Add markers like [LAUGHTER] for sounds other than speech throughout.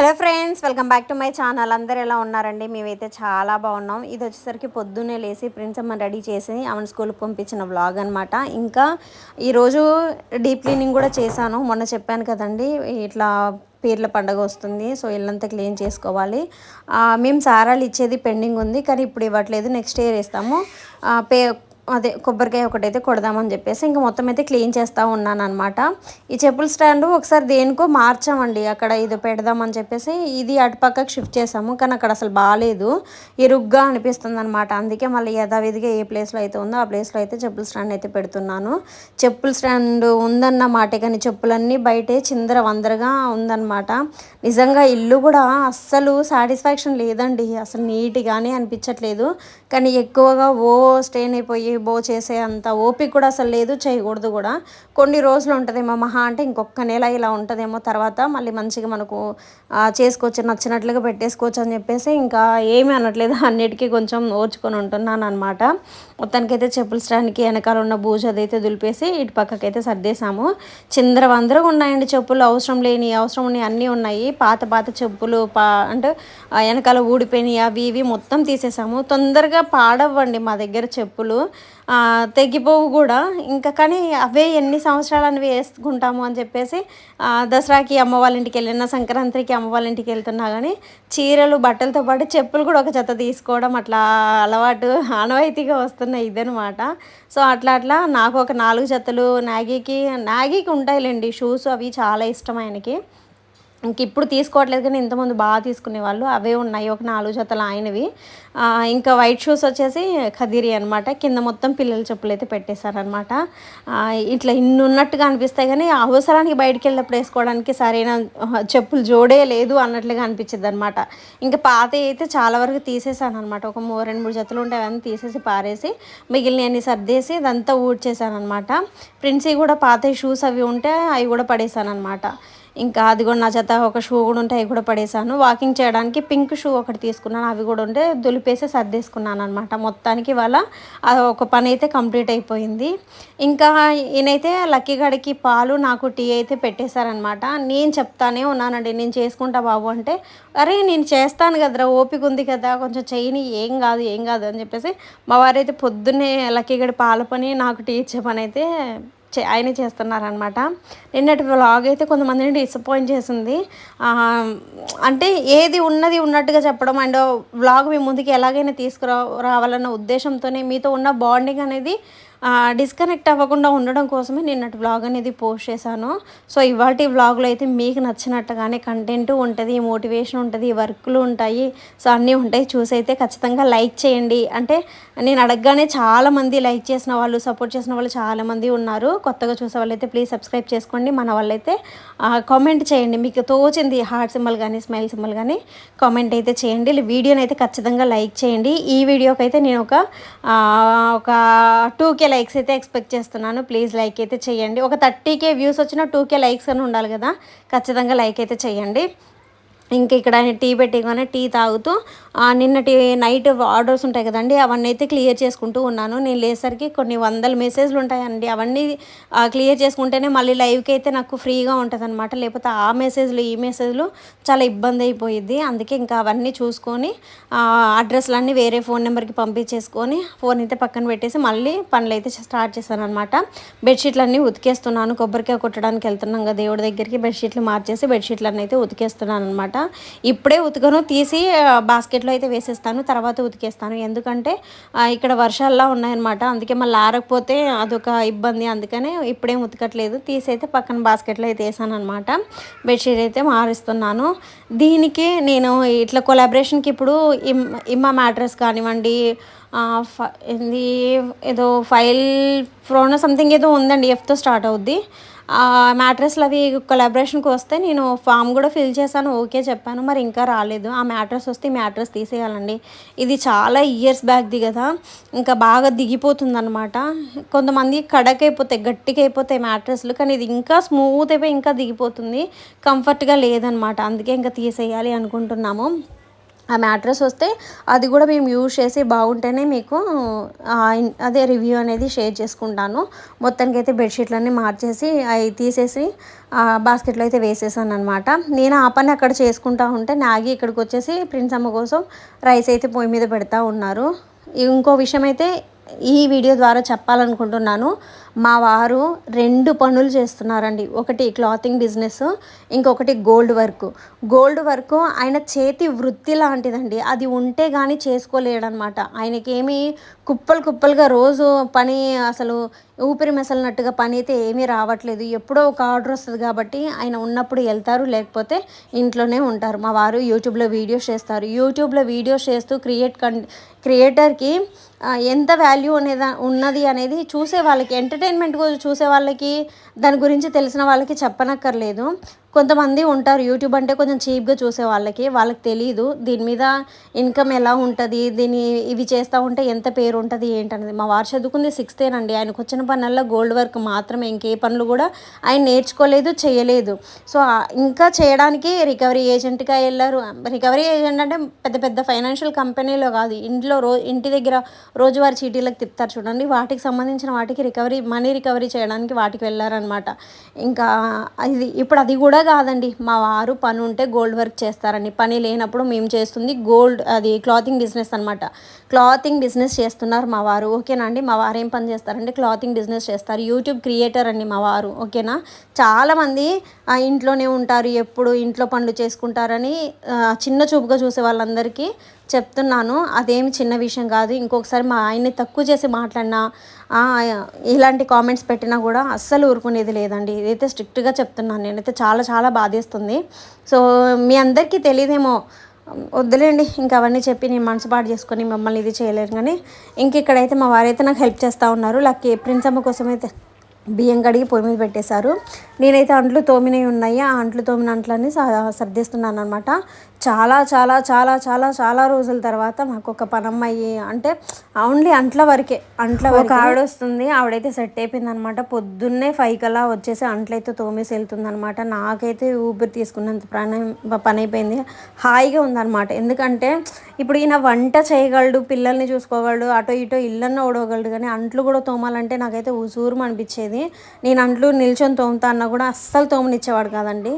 Hello friends welcome back to my channel. అందరు ఎలా ఉన్నారండి? మేమైతే చాలా బాగున్నాం. ఇది వచ్చేసరికి పొద్దున్నే లేసి ప్రిన్సమ్మ రెడీ చేసి ఆమెను స్కూల్కి పంపించిన వ్లాగ్ అనమాట ఇంకా ఈరోజు డీప్ క్లీనింగ్ కూడా చేశాను. మొన్న చెప్పాను కదండి ఇట్లా పీర్ల పండగ వస్తుంది సో ఇల్లంతా క్లీన్ చేసుకోవాలి. మేము సారాలు ఇచ్చేది పెండింగ్ ఉంది కానీ ఇప్పుడు ఇవ్వట్లేదు. నెక్స్ట్ ఇయర్ ఇస్తాము. పే అదే కొబ్బరికాయ ఒకటైతే కొడదామని చెప్పేసి ఇంకా మొత్తం అయితే క్లీన్ చేస్తూ ఉన్నాను అనమాట ఈ చెప్పుల స్టాండ్ ఒకసారి దేనికో మార్చామండి. అక్కడ ఇది పెడదామని చెప్పేసి ఇది అటుపక్కకి షిఫ్ట్ చేసాము. కానీ అక్కడ అసలు బాగాలేదు ఇరుగ్గా అనిపిస్తుంది అనమాట అందుకే మళ్ళీ యథావిధిగా ఏ ప్లేస్లో అయితే ఉందో ఆ ప్లేస్లో అయితే చెప్పుల స్టాండ్ అయితే పెడుతున్నాను. చెప్పుల స్టాండ్ ఉందన్న మాటే కానీ చెప్పులన్నీ బయటే చిందర వందరగా ఉందన్నమాట. నిజంగా ఇల్లు కూడా అస్సలు సాటిస్ఫాక్షన్ లేదండి. అసలు నీట్గానే అనిపించట్లేదు. కానీ ఎక్కువగా ఓ స్టెయిన్ అయిపోయి బో చేసే అంత ఓపిక కూడా అసలు లేదు చేయకూడదు కూడా. కొన్ని రోజులు ఉంటుందేమో మహా అంటే ఇంకొక నెల ఇలా ఉంటుందేమో తర్వాత మళ్ళీ మంచిగా మనకు చేసుకోవచ్చు నచ్చినట్లుగా పెట్టేసుకోవచ్చు అని చెప్పేసి ఇంకా ఏమీ అనట్లేదు. అన్నిటికీ కొంచెం ఓర్చుకొని ఉంటున్నాను అనమాట మొత్తానికైతే చెప్పుల స్టాండ్కి వెనకాల ఉన్న బూజు అదైతే దులిపేసి ఇటు పక్కకైతే సర్దేశాము. చిందర వందరగా ఉన్నాయండి చెప్పులు. అవసరం లేని అవసరం ఉన్నాయి అన్నీ ఉన్నాయి. పాత పాత చెప్పులు పా అంటే వెనకాల ఊడిపోయినాయి అవి ఇవి మొత్తం తీసేసాము తొందరగా పాడవ్వండి మా దగ్గర చెప్పులు. తెగిపోవు కూడా. ఇంకా కానీ అవే ఎన్ని సంవత్సరాలను వేసుకుంటాము అని చెప్పేసి దసరాకి అమ్మ వాళ్ళ ఇంటికి వెళ్ళిన సంక్రాంతికి అమ్మ వాళ్ళ ఇంటికి వెళ్తున్నా కానీ చీరలు బట్టలతో పాటు చెప్పులు కూడా ఒక జత తీసుకోవడం అట్లా అలవాటు ఆనవాయితీగా వస్తున్నాయి ఇదనమాట సో అట్లా అట్లా నాకు ఒక నాలుగు జతలు నాగీకి నాగీకి ఉంటాయిలేండి షూస్ అవి చాలా ఇష్టం ఆయనకి. ఇంక ఇప్పుడు తీసుకోవట్లేదు కానీ ఇంతకుముందు బాగా తీసుకునే వాళ్ళు అవే ఉన్నాయి. ఒక నాలుగు జతలు ఆయనవి. ఇంకా వైట్ షూస్ వచ్చేసి ఖదీరి అనమాట కింద మొత్తం పిల్లల చెప్పులు అయితే పెట్టేశారనమాట ఇట్లా ఇన్ని ఉన్నట్టుగా అనిపిస్తాయి కానీ అవసరానికి బయటికి వెళ్ళినప్పుడు వేసుకోవడానికి సరైన చెప్పులు జోడే లేదు అన్నట్లుగా అనిపించింది అనమాట ఇంకా పాత అయితే చాలా వరకు తీసేసాను అనమాట ఒక మూ రెండు మూడు జతలు ఉంటాయి అవన్నీ తీసేసి పారేసి మిగిలిన అన్ని సర్దేసి ఇదంతా ఊడ్చేసాను అనమాట ప్రిన్సీ కూడా పాత షూస్ అవి ఉంటే అవి కూడా పడేసాను అనమాట ఇంకా అది కూడా నా చేత ఒక షూ కూడా ఉంటే అవి కూడా పడేసాను వాకింగ్ చేయడానికి పింక్ షూ ఒకటి తీసుకున్నాను. అవి కూడా ఉంటే దులిపేసి సర్దేసుకున్నాను అనమాట మొత్తానికి వాళ్ళ ఒక పని అయితే కంప్లీట్ అయిపోయింది. ఇంకా ఈయనైతే లక్కీ గడికి పాలు నాకు టీ అయితే పెట్టేశారనమాట నేను చెప్తానే ఉన్నానండి. నేను చేసుకుంటా బాబు అంటే అరే నేను చేస్తాను కదరా ఓపిక ఉంది కదా కొంచెం చేయని ఏం కాదు ఏం కాదు అని చెప్పేసి మా వారైతే పొద్దున్నే లక్కీ గడి పాల పని నాకు టీ ఇచ్చే పని అయితే ఆయనే చేస్తున్నారనమాట నిన్నటి వ్లాగ్ అయితే కొంతమందిని డిసప్పాయింట్ చేసింది. అంటే ఏది ఉన్నది ఉన్నట్టుగా చెప్పడం అండ్ వ్లాగ్ మీ ముందుకి ఎలాగైనా తీసుకురా రావాలన్న ఉద్దేశంతోనే మీతో ఉన్న బాండింగ్ అనేది డిస్కనెక్ట్ అవ్వకుండా ఉండడం కోసమే నిన్నటి వ్లాగ్ అనేది పోస్ట్ చేశాను. సో ఇవాటి వ్లాగ్లో అయితే మీకు నచ్చినట్టుగానే కంటెంట్ ఉంటుంది మోటివేషన్ ఉంటుంది వర్క్లు ఉంటాయి. సో అన్నీ ఉంటాయి. చూసి అయితే ఖచ్చితంగా లైక్ చేయండి. అంటే నేను అడగగానే చాలామంది లైక్ చేసిన వాళ్ళు సపోర్ట్ చేసిన వాళ్ళు చాలామంది ఉన్నారు. కొత్తగా చూసే వాళ్ళైతే ప్లీజ్ సబ్స్క్రైబ్ చేసుకోండి. మన వాళ్ళైతే కామెంట్ చేయండి. మీకు తోచింది హార్ట్ సింబల్ కానీ స్మైల్ సింబల్ కానీ కామెంట్ అయితే చేయండి. వీడియోని అయితే ఖచ్చితంగా లైక్ చేయండి. ఈ వీడియోకి అయితే నేను ఒక ఒక టూ కే లైక్స్ అయితే ఎక్స్పెక్ట్ చేస్తున్నాను. ప్లీజ్ లైక్ అయితే చేయండి. ఒక థర్టీ కే వ్యూస్ వచ్చిన టూ కే లైక్స్ అని ఉండాలి కదా. ఖచ్చితంగా లైక్ అయితే చేయండి. ఇంక ఇక్కడ ఆయన టీ పెట్టిగానే టీ తాగుతూ నిన్నటి నైట్ ఆర్డర్స్ ఉంటాయి కదండి అవన్నీ అయితే క్లియర్ చేసుకుంటూ ఉన్నాను. నేను లేసరికి కొన్ని వందల మెసేజ్లు ఉంటాయండి. అవన్నీ క్లియర్ చేసుకుంటేనే మళ్ళీ లైవ్కి అయితే నాకు ఫ్రీగా ఉంటుంది అనమాట లేకపోతే ఆ మెసేజ్లు ఈ మెసేజ్లు చాలా ఇబ్బంది అయిపోయింది అందుకే ఇంకా అవన్నీ చూసుకొని అడ్రస్లన్నీ వేరే ఫోన్ నెంబర్కి పంపించేసుకొని ఫోన్ అయితే పక్కన పెట్టేసి మళ్ళీ పనులు అయితే స్టార్ట్ చేశాను అనమాట బెడ్షీట్లన్నీ ఉతికేస్తున్నాను. కొబ్బరికాయ కొట్టడానికి వెళ్తున్నాం కదా దేవుడి దగ్గరికి బెడ్షీట్లు మార్చేసి బెడ్షీట్లన్నీ అయితే ఉతికేస్తున్నాను అనమాట ఇప్పుడే ఉతకను తీసి బాస్కెట్లో అయితే వేసేస్తాను తర్వాత ఉతికేస్తాను. ఎందుకంటే ఇక్కడ వర్షాల్లో ఉన్నాయన్నమాట. అందుకే మళ్ళీ ఆరకపోతే అదొక ఇబ్బంది. అందుకనే ఇప్పుడేం ఉతకట్లేదు. తీసి అయితే పక్కన బాస్కెట్లో అయితే వేసాను అనమాట బెడ్షీట్ అయితే మారుస్తున్నాను. దీనికి నేను ఇట్లా కొలాబరేషన్కి ఇప్పుడు ఇమ్ ఇమ్మ మ్యాట్రస్ కానివ్వండి ఇది ఫ- ఏదో ఫైల్ ఫ్రోనో సంథింగ్ ఏదో ఉందండి ఎఫ్తో స్టార్ట్ అవుద్ది. మ్యాట్రస్లు అవి కొలాబరేషన్కి వస్తే నేను ఫామ్ కూడా ఫిల్ చేశాను ఓకే చెప్పాను మరి ఇంకా రాలేదు. ఆ మ్యాట్రస్ వస్తే ఈ మ్యాట్రస్ తీసేయాలండి. ఇది చాలా ఇయర్స్ బ్యాక్ది కదా ఇంకా బాగా దిగిపోతుందనమాట కొంతమంది కడక్ అయిపోతాయి గట్టిగా అయిపోతాయి మ్యాట్రస్లు కానీ ఇది ఇంకా స్మూత్ అయిపోయి ఇంకా దిగిపోతుంది. కంఫర్ట్గా లేదనమాట అందుకే ఇంకా తీసేయాలి అనుకుంటున్నాము. ఆ మ్యాట్రస్ వస్తే అది కూడా మేము యూజ్ చేసి బాగుంటేనే మీకు అదే రివ్యూ అనేది షేర్ చేసుకుంటాను. మొత్తానికి అయితే బెడ్షీట్లన్నీ మార్చేసి అవి తీసేసి బాస్కెట్లో అయితే వేసేసాను అనమాట నేను ఆ పని అక్కడ చేసుకుంటా ఉంటే నాగి ఇక్కడికి వచ్చేసి ప్రిన్స్ అమ్మ కోసం రైస్ అయితే పొయ్యి మీద పెడతా ఉన్నారు. ఇంకో విషయం అయితే ఈ వీడియో ద్వారా చెప్పాలనుకుంటున్నాను. మా వారు రెండు పనులు చేస్తున్నారండి. ఒకటి క్లాతింగ్ బిజినెస్ ఇంకొకటి గోల్డ్ వర్క్. గోల్డ్ వర్క్ ఆయన చేతి వృత్తి లాంటిదండి. అది ఉంటే కానీ చేసుకోలేడనమాట. ఆయనకేమి కుప్పలు కుప్పలుగా రోజు పని అసలు ఊపిరి మెసలినట్టుగా పని అయితే ఏమీ రావట్లేదు. ఎప్పుడో ఒక ఆర్డర్ వస్తుంది కాబట్టి ఆయన ఉన్నప్పుడు వెళ్తారు లేకపోతే ఇంట్లోనే ఉంటారు. మా వారు యూట్యూబ్లో వీడియోస్ చేస్తారు. యూట్యూబ్లో వీడియోస్ చేస్తూ క్రియేట్ కన్ క్రియేటర్కి ఎంత వాల్యూ అనేది ఉన్నది అనేది చూసే వాళ్ళకి ఎంటర్టైన్మెంట్ చూసే వాళ్ళకి దాని గురించి తెలిసిన వాళ్ళకి చెప్పనక్కర్లేదు. కొంతమంది ఉంటారు యూట్యూబ్ అంటే కొంచెం చీప్గా చూసే వాళ్ళకి వాళ్ళకి తెలియదు దీని మీద ఇన్కమ్ ఎలా ఉంటుంది దీన్ని ఇవి చేస్తూ ఉంటే ఎంత పేరు ఉంటుంది ఏంటనేది. మా వారు చదువుకుంది సిక్స్తేనండి ఆయనకు వచ్చిన పనుల్లో గోల్డ్ వర్క్ మాత్రమే. ఇంకే పనులు కూడా ఆయన నేర్చుకోలేదు చేయలేదు. సో ఇంకా చేయడానికి రికవరీ ఏజెంట్గా వెళ్ళారు. రికవరీ ఏజెంట్ అంటే పెద్ద పెద్ద ఫైనాన్షియల్ కంపెనీలో కాదు. ఇంట్లో రో ఇంటి దగ్గర రోజువారీ చీటీలకు తిప్పుతారు చూడండి. వాటికి సంబంధించిన వాటికి రికవరీ మనీ రికవరీ చేయడానికి వాటికి వెళ్ళారనమాట ఇంకా ఇది ఇప్పుడు అది కూడా కాదండి. మా వారు పని ఉంటే గోల్డ్ వర్క్ చేస్తారండి పని లేనప్పుడు మేము చేస్తుంది గోల్డ్ అది క్లాతింగ్ బిజినెస్ అనమాట క్లాతింగ్ బిజినెస్ చేస్తున్నారు మా వారు. ఓకేనా అండి? మా వారు ఏం పని చేస్తారంటే క్లాతింగ్ బిజినెస్ చేస్తారు. యూట్యూబ్ క్రియేటర్ అండి మా వారు. ఓకేనా? చాలామంది ఇంట్లోనే ఉంటారు. ఎప్పుడు ఇంట్లో పనులు చేసుకుంటారని చిన్న చూపుగా చూసే వాళ్ళందరికీ చెప్తున్నాను. అదేమి చిన్న విషయం కాదు. ఇంకొకసారి మా ఆయన్ని తక్కువ చేసి మాట్లాడినా ఇలాంటి కామెంట్స్ పెట్టినా కూడా అస్సలు ఊరుకునేది లేదండి. ఇదైతే స్ట్రిక్ట్గా చెప్తున్నాను. నేనైతే చాలా చాలా బాధేస్తుంది. సో మీ అందరికీ తెలియదేమో. వద్దులేండి. ఇంకా అవన్నీ చెప్పి నేను మనసు పాటు చేసుకొని మిమ్మల్ని ఇది చేయలేరు కానీ ఇంక ఇక్కడైతే మా వారైతే నాకు హెల్ప్ చేస్తూ ఉన్నారు. లక్కీ ప్రిన్స్ అమ్మ కోసం అయితే బియ్యం కడిగి పొయ్యి మీద పెట్టేశారు. నేనైతే అంట్లు తోమినవి ఉన్నాయి. ఆ అంట్లు తోమిన అంట్లన్నీ స- సర్దిస్తున్నాను అనమాట చాలా చాలా చాలా చాలా చాలా రోజుల తర్వాత మాకు ఒక పనమ్మాయి అంటే ఓన్లీ అంట్ల వరకే అంట్ల వరకు. ఆవిడ వస్తుంది ఆవిడైతే సెట్ అయిపోయింది అనమాట పొద్దున్నే ఫైవ్ కల్లా వచ్చేసి అంట్లయితే తోమేసి వెళ్తుంది అనమాట నాకైతే ఊపిరి తీసుకున్నంత ప్రాణం పని అయిపోయింది హాయిగా ఉందన్నమాట. ఎందుకంటే ఇప్పుడు ఈయన వంట చేయగలడు పిల్లల్ని చూసుకోగలడు అటో ఇటో ఇల్లన్న ఓడవగలడు కానీ అంట్లు కూడా తోమాలంటే నాకైతే ఉసూరు అనిపించేది నేను అంట్లు నిల్చొని తోముతా అన్నా కూడా అస్సలు తోమనిచ్చేవాడు కాదండి.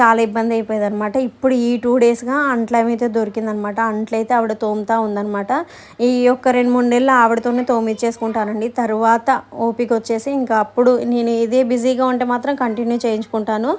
చాలా ఇబ్బంది అయిపోయేది అనమాట ఇప్పుడు ఈ టూ డేస్గా అంట్లమైతే దొరికిందనమాట. అంట్లయితే ఆవిడ తోముతా ఉందనమాట. ఈ యొక్క రెండు మూడు నెలలు ఆవిడతోనే తోమిచ్చేసుకుంటానండి. తర్వాత ఓపిక వచ్చేసి ఇంకా అప్పుడు నేను ఇదే బిజీగా ఉంటే మాత్రం కంటిన్యూ చేయించుకుంటాను.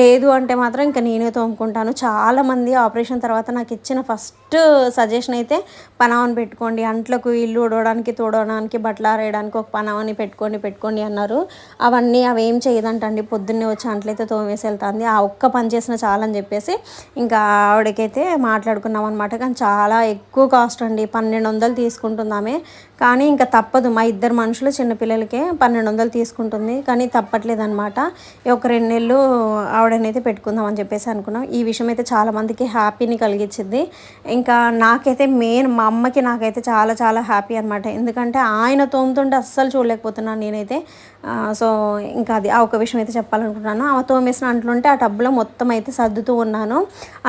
లేదు అంటే మాత్రం ఇంకా నేనే తోముకుంటాను. చాలామంది ఆపరేషన్ తర్వాత నాకు ఇచ్చిన ఫస్ట్ సజెషన్ అయితే పనావని పెట్టుకోండి. అంట్లకు ఇల్లు ఉడవడానికి తోడవడానికి బట్టలు ఆరేయడానికి ఒక పనావని పెట్టుకోండి పెట్టుకోండి అన్నారు. అవన్నీ అవి ఏం చేయదంటండి. పొద్దున్నే వచ్చి అంట్లయితే తోమేసి వెళ్తాంది. ఆ ఒక్క పని చేసిన చాలని చెప్పేసి ఇంకా ఆవిడకైతే మాట్లాడుకున్నాం అనమాట కానీ చాలా ఎక్కువ కాస్ట్ అండి. పన్నెండు వందలు తీసుకుంటుందామే. కానీ ఇంకా తప్పదు. మా ఇద్దరు మనుషులు చిన్నపిల్లలకే పన్నెండు వందలు తీసుకుంటుంది. కానీ తప్పట్లేదనమాట ఒక రెండు నెలలు ఆవిడనైతే పెట్టుకుందాం అని చెప్పేసి అనుకున్నాం. ఈ విషయం అయితే చాలామందికి హ్యాపీని కలిగించింది ఇంకా నాకైతే మెయిన్ మా అమ్మకి నాకైతే చాలా చాలా హ్యాపీ అనమాట ఎందుకంటే ఆయన తోముతుంటే అస్సలు చూడలేకపోతున్నాను నేనైతే. సో ఇంకా అది ఆ ఒక విషయం అయితే చెప్పాలనుకుంటున్నాను. ఆమె తోమేసిన అంట్లుంటే ఆ టబ్లో మొత్తం అయితే సర్దుతూ ఉన్నాను.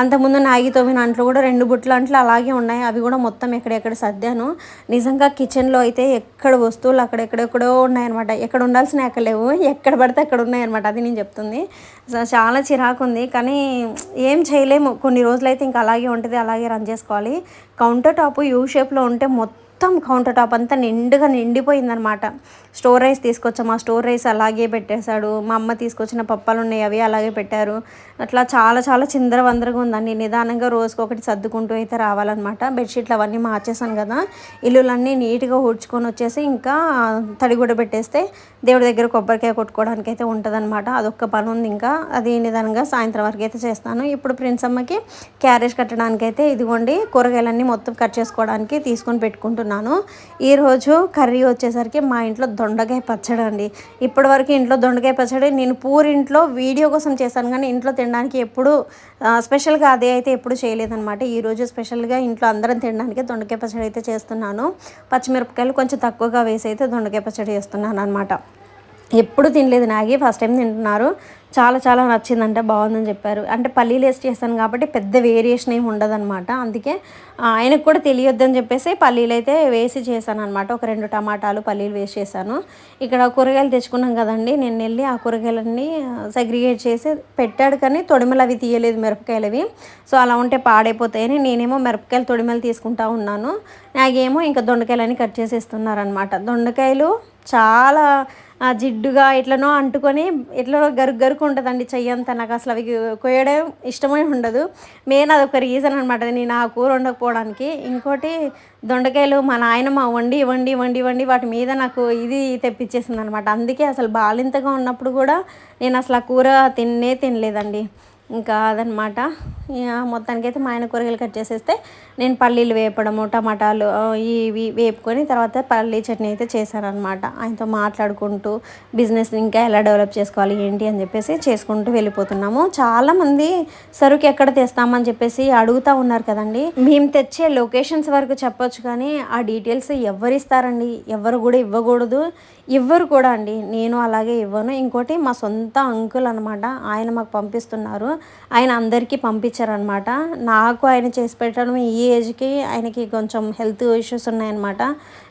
అంతకుముందు నాగి తోమిన అంట్లు కూడా రెండు బుట్ల అంట్లు అలాగే ఉన్నాయి. అవి కూడా మొత్తం ఎక్కడెక్కడ సర్దాను. నిజంగా కిచెన్లో అయితే ఎక్కడ వస్తువులు అక్కడెక్కడెక్కడో ఉన్నాయన్నమాట. ఎక్కడ ఉండాల్సిన ఎక్కడ లేవు. ఎక్కడ పడితే అక్కడ ఉన్నాయన్నమాట. అది నేను చెప్తుంది. చాలా చిరాకు ఉంది. కానీ ఏం చేయలేము. కొన్ని రోజులైతే ఇంకా అలాగే ఉంటుంది. అలాగే రన్ చేసుకోవాలి. కౌంటర్ టాప్ యూ షేప్లో ఉంటే మొత్తం మొత్తం కౌంటర్ టాప్ అంతా నిండుగా నిండిపోయిందనమాట స్టోర్ రైస్ తీసుకొచ్చాము ఆ స్టోర్ రైస్ అలాగే పెట్టేశాడు. మా అమ్మ తీసుకొచ్చిన పప్పాలు ఉన్నాయి అవి అలాగే పెట్టారు. అట్లా చాలా చాలా చిందర వందరగా ఉందండి. నిదానంగా రోజుకి ఒకటి సర్దుకుంటూ అయితే రావాలన్నమాట. బెడ్షీట్లు అవన్నీ మార్చేసాను కదా. ఇల్లులన్నీ నీట్గా ఊడ్చుకొని వచ్చేసి ఇంకా తడిగుడ పెట్టేస్తే దేవుడి దగ్గర కొబ్బరికాయ కొట్టుకోవడానికి అయితే ఉంటుందన్నమాట. అదొక్క పని ఉంది ఇంకా. అది నిదానంగా సాయంత్రం వరకు అయితే చేస్తాను. ఇప్పుడు ప్రిన్స్ అమ్మకి క్యారేజ్ కట్టడానికి అయితే ఇదిగోండి కూరగాయలన్నీ మొత్తం కట్ చేసుకోవడానికి తీసుకొని పెట్టుకుంటున్నాను. ఈరోజు కర్రీ వచ్చేసరికి మా ఇంట్లో దొండకాయ పచ్చడి అండి. ఇప్పటివరకు ఇంట్లో దొండకాయ పచ్చడి నేను పూరింట్లో వీడియో కోసం చేశాను కానీ ఇంట్లో తినడానికి ఎప్పుడు స్పెషల్గా అదే అయితే ఎప్పుడు చేయలేదన్నమాట. ఈరోజు స్పెషల్గా ఇంట్లో అందరం తినడానికి దొండకాయ పచ్చడి అయితే చేస్తున్నాను. పచ్చిమిరపకాయలు కొంచెం తక్కువగా వేసి అయితే దొండకాయ పచ్చడి చేస్తున్నాను అనమాట ఎప్పుడు తినలేదు నాగి ఫస్ట్ టైం తింటున్నారు. చాలా చాలా నచ్చిందంటే బాగుందని చెప్పారు. అంటే పల్లీలు వేసి చేస్తాను కాబట్టి పెద్ద వేరియేషన్ ఏమి ఉండదన్నమాట. అందుకే ఆయనకు కూడా తెలియొద్దని చెప్పేసి పల్లీలు అయితే వేసి చేశాను అనమాట ఒక రెండు టమాటాలు పల్లీలు వేసి చేశాను. ఇక్కడ కూరగాయలు తెచ్చుకున్నాం కదండి. నేను వెళ్ళి ఆ కూరగాయలన్నీ సెగ్రిగేట్ చేసి పెట్టాడు కానీ తొడిమలు అవి తీయలేదు మిరపకాయలు అవి సో అలా ఉంటే పాడైపోతాయని నేనేమో మిరపకాయలు తొడిమలు తీసుకుంటా ఉన్నాను. నాకేమో ఇంకా దొండకాయలని కట్ చేసి ఇస్తున్నారనమాట దొండకాయలు చాలా జిడ్డుగా ఎట్లనో అంటుకొని ఎట్లనో గరుకు గరుకు ఉంటుందండి చెయ్యి అంతా. నాకు అసలు అవి కొయ్యడం ఇష్టమే ఉండదు. మెయిన్ అదొక రీజన్ అనమాట నేను ఆ కూర వండకపోవడానికి. ఇంకోటి దొండకాయలు మా నాయనమ్మ వండి వండి వండి వండి వాటి మీద నాకు ఇది తెప్పించేసింది అనమాట అందుకే అసలు బాలింతగా ఉన్నప్పుడు కూడా నేను అసలు ఆ కూర తిన్నే తినలేదండి. ఇంకా అదనమాట. ఇక మొత్తానికైతే మా ఆయన కూరగాయలు కట్ చేసేస్తే నేను పల్లీలు వేపడము టమాటాలు ఇవి వేపుకొని తర్వాత పల్లీ చట్నీ అయితే చేశానమాట ఆయనతో మాట్లాడుకుంటూ బిజినెస్ ఇంకా ఎలా డెవలప్ చేసుకోవాలి ఏంటి అని చెప్పేసి చేసుకుంటూ వెళ్ళిపోతున్నాము. చాలామంది సరుకు ఎక్కడ తెస్తామని చెప్పేసి అడుగుతూ ఉన్నారు కదండి. మేము తెచ్చే లొకేషన్స్ వరకు చెప్పొచ్చు కానీ ఆ డీటెయిల్స్ ఎవరు ఇస్తారండి ఎవరు కూడా ఇవ్వకూడదు. ఇవ్వరు కూడా అండి. నేను అలాగే ఇవ్వను. ఇంకోటి మా సొంత అంకుల్ అనమాట ఆయన మాకు పంపిస్తున్నారు. ఆయన అందరికీ పంపించారనమాట నాకు ఆయన చేసి పెట్టడం ఈ ఏజ్కి ఆయనకి కొంచెం హెల్త్ ఇష్యూస్ ఉన్నాయన్నమాట.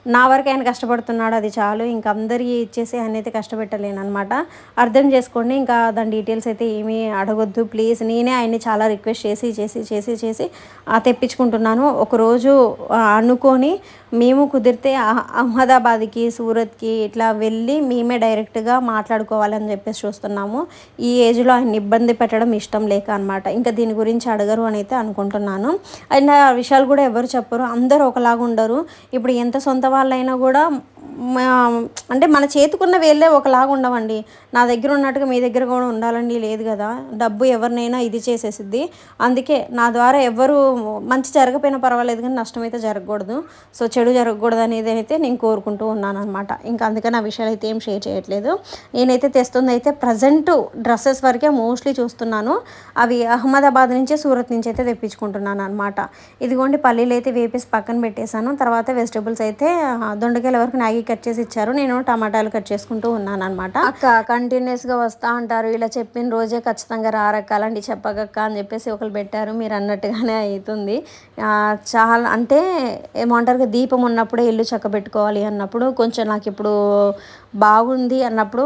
నా వరకు ఆయన కష్టపడుతున్నాడు అది చాలు. ఇంకా అందరికీ ఇచ్చేసి ఆయన అయితే కష్టపెట్టలేను అనమాట అర్థం చేసుకోండి ఇంకా దాని డీటెయిల్స్ అయితే ఏమీ అడగొద్దు. ప్లీజ్ నేనే ఆయన్ని చాలా రిక్వెస్ట్ చేసి చేసి చేసి చేసి ఆ, తెప్పించుకుంటున్నాను. ఒకరోజు అనుకొని మేము కుదిరితే అహ- అహ్మదాబాద్కి సూరత్కి ఇట్లా వెళ్ళి మేమే డైరెక్ట్గా మాట్లాడుకోవాలని చెప్పేసి చూస్తున్నాము. ఈ ఏజ్లో ఆయన ఇబ్బంది పెట్టడం ఇష్టం లేక అనమాట ఇంకా దీని గురించి అడగరు అని అయితే అనుకుంటున్నాను. అండ్ ఆ విషయాలు కూడా ఎవరు చెప్పరు. అందరూ ఒకలాగా ఉండరు ఇప్పుడు ఎంత సొంత వాళ్ళైనా కూడా అంటే మన చేతికున్న వేళ్ళే ఒకలాగా ఉండవండి. నా దగ్గర ఉన్నట్టుగా మీ దగ్గర కూడా ఉండాలండి లేదు కదా. డబ్బు ఎవరినైనా ఇది చేసేసిద్ది. అందుకే నా ద్వారా ఎవరు మంచి జరగకపోయినా పర్వాలేదు కానీ నష్టం అయితే జరగకూడదు. సో చెడు జరగకూడదు అనేది అయితే నేను కోరుకుంటూ ఉన్నాను అనమాట ఇంకా అందుకని నా విషయాలు అయితే ఏం షేర్ చేయట్లేదు. నేనైతే తెస్తుంది అయితే ప్రజెంట్ డ్రెస్సెస్ వరకే మోస్ట్లీ చూస్తున్నాను. అవి అహ్మదాబాద్ నుంచి సూరత్ నుంచి అయితే తెప్పించుకుంటున్నాను అనమాట ఇదిగోండి పల్లీలు అయితే వేపేసి పక్కన పెట్టేశాను. తర్వాత వెజిటబుల్స్ అయితే దొండకాయల వరకు అలాగే కట్ చేసి ఇచ్చారు. నేను టమాటాలు కట్ చేసుకుంటూ ఉన్నాను అనమాట అక్క కంటిన్యూస్గా వస్తా అంటారు. ఇలా చెప్పిన రోజే ఖచ్చితంగా రారక్కాలండి చెప్పకక్క అని చెప్పేసి ఒకరు పెట్టారు. మీరు అన్నట్టుగానే అవుతుంది చాలా అంటే ఏమంటారు దీపం ఉన్నప్పుడే ఇల్లు చక్కబెట్టుకోవాలి అన్నప్పుడు కొంచెం నాకు ఇప్పుడు బాగుంది అన్నప్పుడు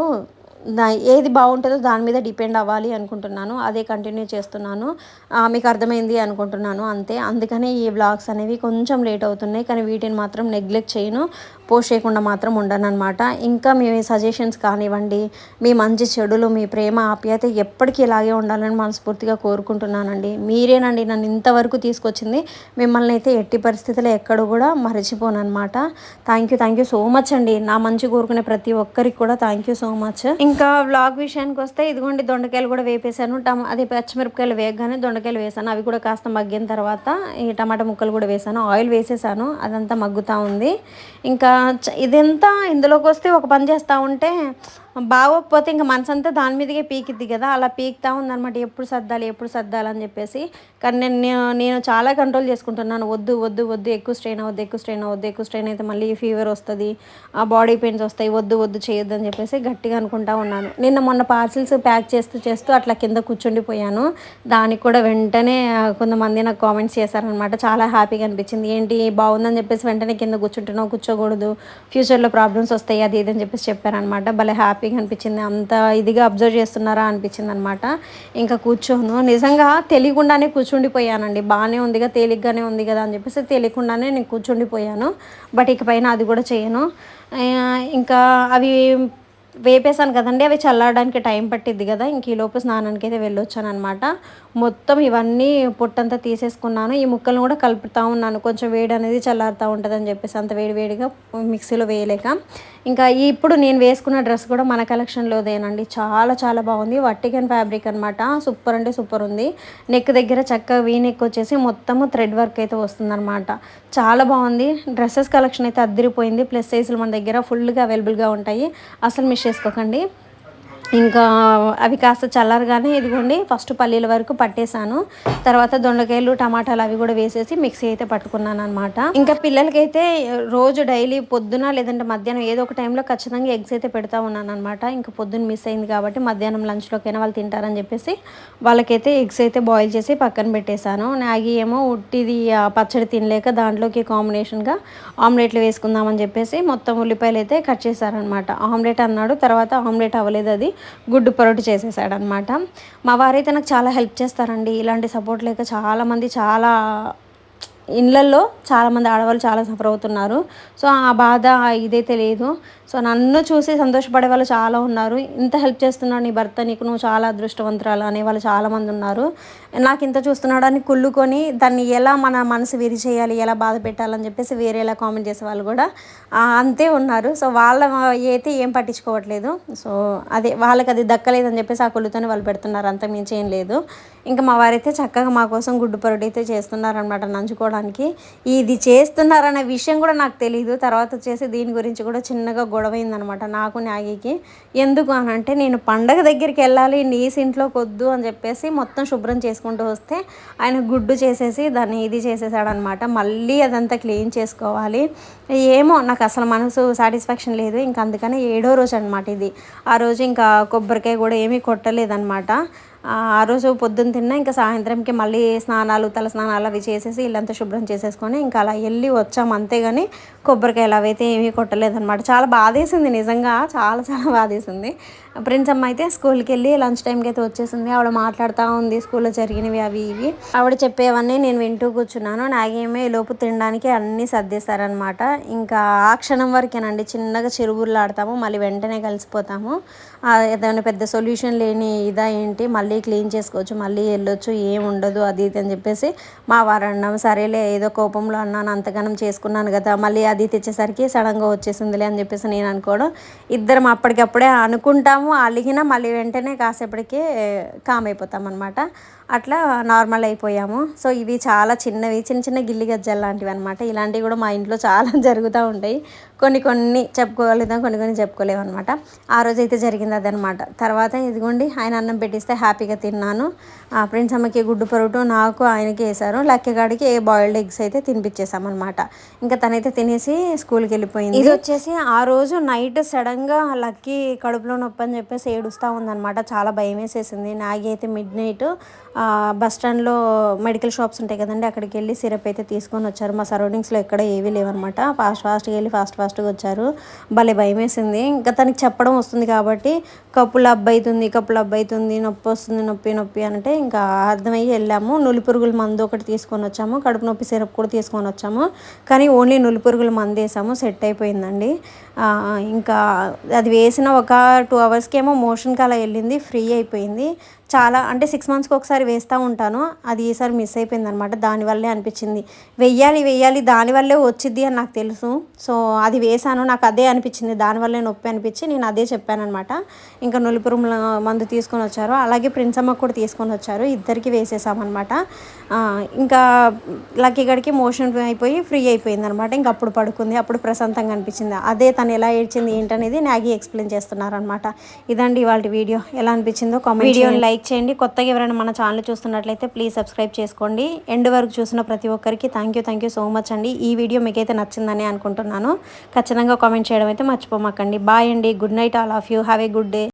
ఏది బాగుంటుందో దాని మీద డిపెండ్ అవ్వాలి అనుకుంటున్నాను. అదే కంటిన్యూ చేస్తున్నాను. ఆ, మీకు అర్థమైంది అనుకుంటున్నాను అంతే. అందుకనే ఈ వ్లాగ్స్ అనేవి కొంచెం లేట్ అవుతున్నాయి. కానీ వీటిని మాత్రం నెగ్లెక్ట్ చేయను. పోస్ట్ చేయకుండా మాత్రం ఉండను అనమాట ఇంకా మీ సజెషన్స్ కానివ్వండి మీ మంచి చెడులు మీ ప్రేమ ఆప్యాయత ఎప్పటికీ ఇలాగే ఉండాలని మనస్ఫూర్తిగా కోరుకుంటున్నానండి. మీరేనండి నన్ను ఇంతవరకు తీసుకొచ్చింది. మిమ్మల్ని అయితే ఎట్టి పరిస్థితుల్లో ఎక్కడ కూడా మర్చిపోను అనమాట thank you thank you so much అండి. నా మంచి కోరుకునే ప్రతి ఒక్కరికి కూడా థ్యాంక్ యూ సో మచ్ ఇంకా వ్లాగ్ విషయానికి వస్తే ఇదిగోండి దొండకాయలు కూడా వేపేశాను. టమా అది పచ్చిమిరపకాయలు వేయగానే దొండకాయలు వేసాను అవి కూడా కాస్త మగ్గిన తర్వాత ఈ టమాటా ముక్కలు కూడా వేసాను ఆయిల్ వేసేసాను. అదంతా మగ్గుతూ ఉంది. ఇంకా ఇదంతా ఇందులోకి వస్తే ఒక పని చేస్తూ ఉంటే బాగోకపోతే ఇంకా మనసంతా దాని మీదకే పీకిద్ది కదా. అలా పీకుతా ఉందన్నమాట. ఎప్పుడు సర్దాలి ఎప్పుడు సర్దాలి అని చెప్పేసి. కానీ నేను నేను- చాలా కంట్రోల్ చేసుకుంటున్నాను. వద్దు వద్దు వద్దు ఎక్కువ స్ట్రెయిన్ అవ్వద్దు ఎక్కువ స్ట్రెయిన్ అవ్వద్దు ఎక్కువ స్ట్రెయిన్ అయితే మళ్ళీ ఫీవర్ వస్తుంది ఆ బాడీ పెయిన్స్ వస్తాయి వద్దు వద్దు చేయొద్దు అని చెప్పేసి గట్టిగా అనుకుంటా ఉన్నాను. నిన్న మొన్న పార్సిల్స్ ప్యాక్ చేస్తూ చేస్తూ అట్లా కింద కూర్చుండిపోయాను. దానికి కూడా వెంటనే కొంతమంది నాకు కామెంట్స్ చేశారనమాట చాలా హ్యాపీగా అనిపించింది. ఏంటి బాగుందని చెప్పేసి వెంటనే కింద కూర్చుంటున్నావు కూర్చోకూడదు ఫ్యూచర్లో ప్రాబ్లమ్స్ వస్తాయి అది ఇది అని చెప్పేసి చెప్పారనమాట భలే హ్యాపీ హ్యాపీగా అనిపించింది. అంత ఇదిగా అబ్జర్వ్ చేస్తున్నారా అనిపించింది అనమాట ఇంకా కూర్చోను. నిజంగా తెలియకుండానే కూర్చుండిపోయానండి. బాగానే ఉందిగా తేలిగ్గానే ఉంది కదా అని చెప్పేసి తెలియకుండానే నేను కూర్చుండిపోయాను. బట్ ఇకపైన అది కూడా చేయను. ఇంకా అవి వేపేసాను కదండి. అవి చల్లారడానికి టైం పట్టిద్ది కదా. ఇంక ఈ లోపు స్నానానికి అయితే వెళ్ళొచ్చాను అనమాట మొత్తం ఇవన్నీ పొట్టంతా తీసేసుకున్నాను. ఈ ముక్కలను కూడా కలుపుతూ ఉన్నాను. కొంచెం వేడి అనేది చల్లారుతూ ఉంటుంది అని చెప్పేసి అంత వేడి వేడిగా మిక్సీలో వేయలేక. ఇంకా ఇప్పుడు నేను వేసుకున్న డ్రెస్ కూడా మన కలెక్షన్లోదేనండి. చాలా చాలా బాగుంది. వట్టికన్ ఫ్యాబ్రిక్ అనమాట సూపర్ అంటే సూపర్ ఉంది. నెక్ దగ్గర చక్కగా వీ నెక్ వచ్చేసి మొత్తము థ్రెడ్ వర్క్ అయితే వస్తుందన్నమాట. చాలా బాగుంది. డ్రెస్సెస్ కలెక్షన్ అయితే అద్దరిపోయింది. ప్లస్ సైజులు మన దగ్గర ఫుల్గా అవైలబుల్గా ఉంటాయి. అసలు మిస్ చేసుకోకండి. ఇంకా అవి కాస్త చల్లారగానే ఇదిగోండి ఫస్ట్ పల్లీల వరకు పట్టేశాను. తర్వాత దొండకాయలు టమాటాలు అవి కూడా వేసేసి మిక్సీ అయితే పట్టుకున్నాను అనమాట ఇంకా పిల్లలకైతే రోజు డైలీ పొద్దున లేదంటే మధ్యాహ్నం ఏదో ఒక టైంలో ఖచ్చితంగా ఎగ్స్ అయితే పెడతా ఉన్నాను అనమాట ఇంకా పొద్దున్న మిస్ అయింది కాబట్టి మధ్యాహ్నం లంచ్లోకైనా వాళ్ళు తింటారని చెప్పేసి వాళ్ళకైతే ఎగ్స్ అయితే బాయిల్ చేసి పక్కన పెట్టేశాను. నాగి ఏమో ఉట్టిది పచ్చడి తినలేక దాంట్లోకి కాంబినేషన్గా ఆమ్లెట్లు వేసుకుందామని చెప్పేసి మొత్తం ఉల్లిపాయలు అయితే కట్ చేశారనమాట ఆమ్లెట్ అన్నాడు తర్వాత ఆమ్లెట్ అవ్వలేదు అది. గుడ్డు పొరటు చేసేసాడనమాట. మా వారైతే నాకు చాలా హెల్ప్ చేస్తారండి. ఇలాంటి సపోర్ట్ లేక చాలామంది చాలా ఇళ్ళల్లో చాలామంది ఆడవాళ్ళు చాలా సఫర్ అవుతున్నారు. సో ఆ బాధ ఇదైతే లేదు. సో నన్ను చూసి సంతోషపడే వాళ్ళు చాలా ఉన్నారు. ఇంత హెల్ప్ చేస్తున్నాడు నీ భర్త నీకు నువ్వు చాలా అదృష్టవంతురాలు అనే వాళ్ళు చాలామంది ఉన్నారు. నాకు ఇంత చూస్తున్నాడు అని కుళ్ళుకొని దాన్ని ఎలా మన మనసు విరి చేయాలి ఎలా బాధ పెట్టాలని చెప్పేసి వేరేలా కామెంట్ చేసే వాళ్ళు కూడా అంతే ఉన్నారు. సో వాళ్ళ అయితే ఏం పట్టించుకోవట్లేదు. సో అదే వాళ్ళకి అది దక్కలేదని చెప్పేసి ఆ కుళ్ళుతోనే వాళ్ళు పెడుతున్నారు. అంత మించి ఏం లేదు. ఇంకా మా వారైతే చక్కగా మా కోసం గుడ్డు పొరటి అయితే చేస్తున్నారనమాట నంచుకోవడానికి. ఇది చేస్తున్నారనే విషయం కూడా నాకు తెలియదు తర్వాత వచ్చేసి దీని గురించి కూడా చిన్నగా గొడవైందనమాట నాకు నాగికి. ఎందుకు అని అంటే నేను పండగ దగ్గరికి వెళ్ళాలి నీస్ ఇంట్లోకి వద్దు అని చెప్పేసి మొత్తం శుభ్రం చేసుకుంటూ వస్తే ఆయన గుడ్డు చేసేసి దాన్ని ఇది చేసేసాడనమాట. మళ్ళీ అదంతా క్లీన్ చేసుకోవాలి. ఏమో నాకు అసలు మనసు సాటిస్ఫాక్షన్ లేదు. ఇంకా అందుకని ఏడో రోజు అనమాట ఇది. ఆ రోజు ఇంకా కొబ్బరికాయ కూడా ఏమీ కొట్టలేదనమాట. ఆ రోజు పొద్దున్న తిన్నా ఇంకా సాయంత్రంకి మళ్ళీ స్నానాలు తల స్నానాలు అవి చేసేసి ఇల్లంతా శుభ్రం చేసేసుకొని ఇంకా అలా వెళ్ళి వచ్చాము అంతేగాని కొబ్బరికాయలు అవైతే ఏమీ కొట్టలేదన్నమాట. చాలా బాధేసింది నిజంగా చాలా చాలా బాధేసింది. ప్రిన్స్ అమ్మ అయితే స్కూల్కి వెళ్ళి లంచ్ టైంకి అయితే వచ్చేసింది. ఆవిడ మాట్లాడుతూ ఉంది స్కూల్లో జరిగినవి అవి ఇవి. ఆవిడ చెప్పేవన్నీ నేను వింటూ కూర్చున్నాను. నాగేమే లోపు తినడానికి అన్నీ సర్దేశారనమాట ఇంకా ఆ క్షణం వరకేనండి చిన్నగా చెరువులు ఆడతాము మళ్ళీ వెంటనే కలిసిపోతాము. ఏదైనా పెద్ద సొల్యూషన్ లేని ఇదా ఏంటి? మళ్ళీ క్లీన్ చేసుకోవచ్చు మళ్ళీ వెళ్ళొచ్చు ఏం ఉండదు అది ఇది అని చెప్పేసి మా వారు అన్నాం. సరేలే ఏదో కోపంలో అన్నాను అంతగానం చేసుకున్నాను కదా మళ్ళీ అది తెచ్చేసరికి సడన్గా వచ్చేసిందిలే అని చెప్పేసి నేను అనుకోవడం. ఇద్దరం అప్పటికప్పుడే అనుకుంటాము అలిగిన మళ్ళీ వెంటనే కాసేపటికి కామ్ అయిపోతాం అనమాట అట్లా నార్మల్ అయిపోయాము. సో ఇవి చాలా చిన్నవి చిన్న చిన్న గిల్లి గజ్జలు లాంటివి అనమాట ఇలాంటివి కూడా మా ఇంట్లో చాలా [LAUGHS] జరుగుతూ ఉంటాయి. కొన్ని కొన్ని చెప్పుకోగలుగుతాం కొన్ని కొన్ని చెప్పుకోలేము అనమాట ఆ రోజు అయితే జరిగింది అదనమాట తర్వాత ఇదిగోండి ఆయన అన్నం పెట్టిస్తే హ్యాపీగా తిన్నాను. ఫ్రెండ్స్ అమ్మకి గుడ్డు పొరుటు నాకు ఆయనకి వేశారు లక్కగాడికి ఏ బాయిల్డ్ ఎగ్స్ అయితే తినిపించేసామన్నమాట ఇంకా తనైతే తినేసి స్కూల్కి వెళ్ళిపోయింది. ఇది వచ్చేసి ఆ రోజు నైట్ సడన్గా లక్కీ కడుపులో నొప్పి అని చెప్పేసి ఏడుస్తూ ఉందన్నమాట. చాలా భయం వేసేసింది. నాగి అయితే మిడ్ నైట్ బస్ స్టాండ్లో మెడికల్ షాప్స్ ఉంటాయి కదండి అక్కడికి వెళ్ళి సిరప్ అయితే తీసుకొని వచ్చారు. మా సరౌండింగ్స్లో ఎక్కడ ఏవీ లేవన్నమాట. ఫాస్ట్ ఫాస్ట్గా వెళ్ళి ఫాస్ట్ ఫాస్ట్ ఫాస్ట్గా వచ్చారు. భలే భయం వేసింది ఇంకా తనకి చెప్పడం వస్తుంది కాబట్టి కప్పులు అబ్బైతుంది కప్పులు అబ్బైతుంది నొప్పి వస్తుంది నొప్పి నొప్పి అంటే ఇంకా అర్థమయ్యి వెళ్ళాము. నులి పురుగుల మందు ఒకటి తీసుకొని వచ్చాము. కడుపు నొప్పి సిరప్ కూడా తీసుకొని వచ్చాము. కానీ ఓన్లీ నులి పురుగుల మందు వేసాము. సెట్ అయిపోయిందండి. ఇంకా అది వేసిన ఒక టూ అవర్స్కి ఏమో మోషన్కి అలా వెళ్ళింది. ఫ్రీ అయిపోయింది. చాలా అంటే సిక్స్ మంత్స్కి ఒకసారి వేస్తూ ఉంటాను. అది ఈసారి మిస్ అయిపోయింది అనమాట దానివల్లే అనిపించింది. వెయ్యాలి వెయ్యాలి దానివల్లే వచ్చింది అని నాకు తెలుసు. సో అది వేసాను నాకు అదే అనిపించింది. దానివల్లే నొప్పి అనిపించి నేను అదే చెప్పాను అనమాట ఇంకా నులిపురం మందు తీసుకొని వచ్చారు. అలాగే ప్రిన్సమ్మ కూడా తీసుకొని వచ్చారు. ఇద్దరికి వేసేసామన్నమాట. ఇంకా లక్కీ గడికి మోషన్ అయిపోయి ఫ్రీ అయిపోయింది అనమాట ఇంకా అప్పుడు పడుకుంది. అప్పుడు ప్రశాంతంగా అనిపించింది. అదే తను ఎలా ఏడ్చింది ఏంటనేది నాగి ఎక్స్ప్లెయిన్ చేస్తున్నారనమాట ఇదండి ఇవాళ వీడియో. ఎలా అనిపించిందో కామెంట్ వీడియోని లైక్ లైక్ చేయండి కొత్తగా ఎవరైనా మన ఛానల్ చూస్తున్నట్లయితే ప్లీజ్ సబ్స్క్రైబ్ చేసుకోండి. ఎండ్ వరకు చూసిన ప్రతి ఒక్కరికి thank you thank you so much అండి. ఈ వీడియో మీకైతే నచ్చిందని అనుకుంటున్నాను. ఖచ్చితంగా కామెంట్ చేయడం అయితే మర్చిపోమాకండి. బాయ్ అండి. Good night all of you have a good day